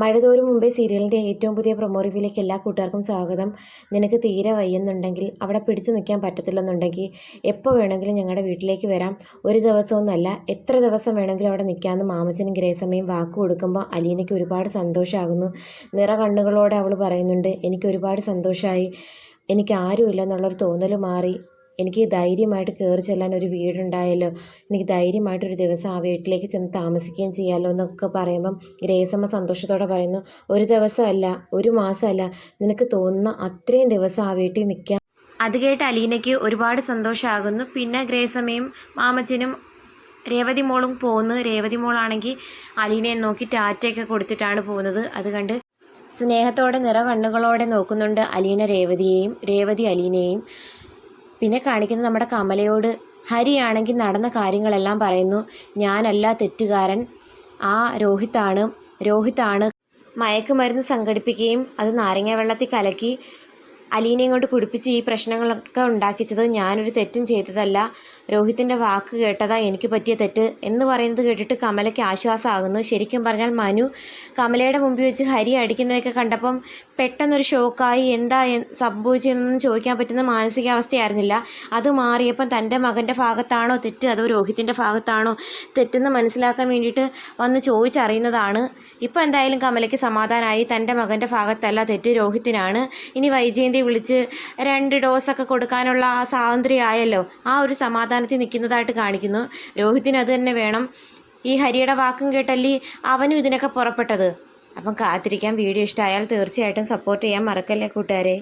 മഴതോറും മുമ്പേ സീരിയലിന്റെ ഏറ്റവും പുതിയ പ്രൊമോ റിവ്യൂലേക്ക് എല്ലാ കൂട്ടുകാർക്കും സ്വാഗതം. നിനക്ക് തീരെ വയ്യെന്നുണ്ടെങ്കിൽ അവിടെ പിടിച്ചു നിൽക്കാൻ പറ്റത്തില്ലെന്നുണ്ടെങ്കിൽ എപ്പോൾ വേണമെങ്കിലും ഞങ്ങളുടെ വീട്ടിലേക്ക് വരാം. ഒരു ദിവസമൊന്നുമല്ല എത്ര ദിവസം വേണമെങ്കിലും അവിടെ നിൽക്കാമെന്ന് മാമച്ചനും ഗ്രേസമ്മയും വാക്ക് കൊടുക്കുമ്പോൾ അലീനയ്ക്ക് ഒരുപാട് സന്തോഷമാകുന്നു. നിറ കണ്ണുകളോടെ അവൾ പറയുന്നുണ്ട് എനിക്ക് ഒരുപാട് സന്തോഷമായി എനിക്ക് ആരുമില്ല എന്നുള്ളൊരു തോന്നൽ മാറി. എനിക്ക് ധൈര്യമായിട്ട് കയറി ചെല്ലാൻ ഒരു വീടുണ്ടായല്ലോ. എനിക്ക് ധൈര്യമായിട്ടൊരു ദിവസം ആ വീട്ടിലേക്ക് ചെന്ന് താമസിക്കുകയും ചെയ്യാമല്ലോ എന്നൊക്കെ പറയുമ്പം ഗ്രേസമ്മ സന്തോഷത്തോടെ പറയുന്നു ഒരു ദിവസമല്ല ഒരു മാസമല്ല. നിനക്ക് തോന്നുന്ന അത്രയും ദിവസം ആ വീട്ടിൽ നിൽക്കാം അത് കേട്ട് അലീനയ്ക്ക് ഒരുപാട് സന്തോഷമാകുന്നു. പിന്നെ ഗ്രേസമ്മയും മാമച്ചനും രേവതി മോളും പോകുന്നു രേവതി മോളാണെങ്കിൽ അലീനയെ നോക്കി ടാറ്റയൊക്കെ കൊടുത്തിട്ടാണ് പോകുന്നത്. അത് കണ്ട് സ്നേഹത്തോടെ നിറകണ്ണുകളോടെ നോക്കുന്നുണ്ട് അലീന രേവതിയെയും രേവതി അലീനയെയും. പിന്നെ കാണിക്കുന്നത് നമ്മുടെ കമലയോട് ഹരിയാണെങ്കിൽ നടന്ന കാര്യങ്ങളെല്ലാം പറയുന്നു. ഞാനല്ല തെറ്റുകാരൻ. ആ രോഹിത്താണ്. രോഹിത്താണ് മയക്കുമരുന്ന് സംഘടിപ്പിക്കുകയും അത് നാരങ്ങ വെള്ളത്തിൽ കലക്കി അലീനയും കൊണ്ട് കുടിപ്പിച്ച് ഈ പ്രശ്നങ്ങളൊക്കെ ഉണ്ടാക്കിച്ചത് ഞാനൊരു തെറ്റും ചെയ്തതല്ല. രോഹിത്തിന്റെ വാക്ക് കേട്ടതാ എനിക്ക് പറ്റിയ തെറ്റ് എന്ന് പറയുന്നത് കേട്ടിട്ട് കമലയ്ക്ക് ആശ്വാസമാകുന്നു. ശരിക്കും പറഞ്ഞാൽ മനു കമലയുടെ മുമ്പിൽ വെച്ച് ഹരി അടിക്കുന്നതൊക്കെ കണ്ടപ്പം പെട്ടെന്നൊരു ഷോക്കായി എന്താ സംഭവിച്ചതെന്ന് ചോദിക്കാൻ പറ്റുന്ന മാനസികാവസ്ഥയായിരുന്നില്ല. അത് മാറിയപ്പം തന്റെ മകന്റെ ഭാഗത്താണോ തെറ്റ് അതോ രോഹിത്തിന്റെ ഭാഗത്താണോ തെറ്റെന്ന് മനസ്സിലാക്കാൻ വേണ്ടിയിട്ട് വന്ന് ചോദിച്ചറിയുന്നതാണ്. ഇപ്പോൾ എന്തായാലും കമലയ്ക്ക് സമാധാനമായി തന്റെ മകന്റെ ഭാഗത്തല്ല തെറ്റ് രോഹിത്തിനാണ്. ഇനി വൈജയന്തി വിളിച്ച് രണ്ട് ഡോസൊക്കെ കൊടുക്കാനുള്ള ആ സ്വാതന്ത്ര്യം ആയല്ലോ ആ ഒരു സമാധാനത്തിൽ നിൽക്കുന്നതായിട്ട് കാണിക്കുന്നു. രോഹിത്തിന് അത് തന്നെ വേണം. ഈ ഹരിയുടെ വാക്കും കേട്ടല്ലേ അവനും ഇതിനൊക്കെ പുറപ്പെട്ടത്. അപ്പം കാത്തിരിക്കാൻ വീഡിയോ ഇഷ്ടമായാൽ തീർച്ചയായിട്ടും സപ്പോർട്ട് ചെയ്യാൻ മറക്കല്ലേ കൂട്ടുകാരെ.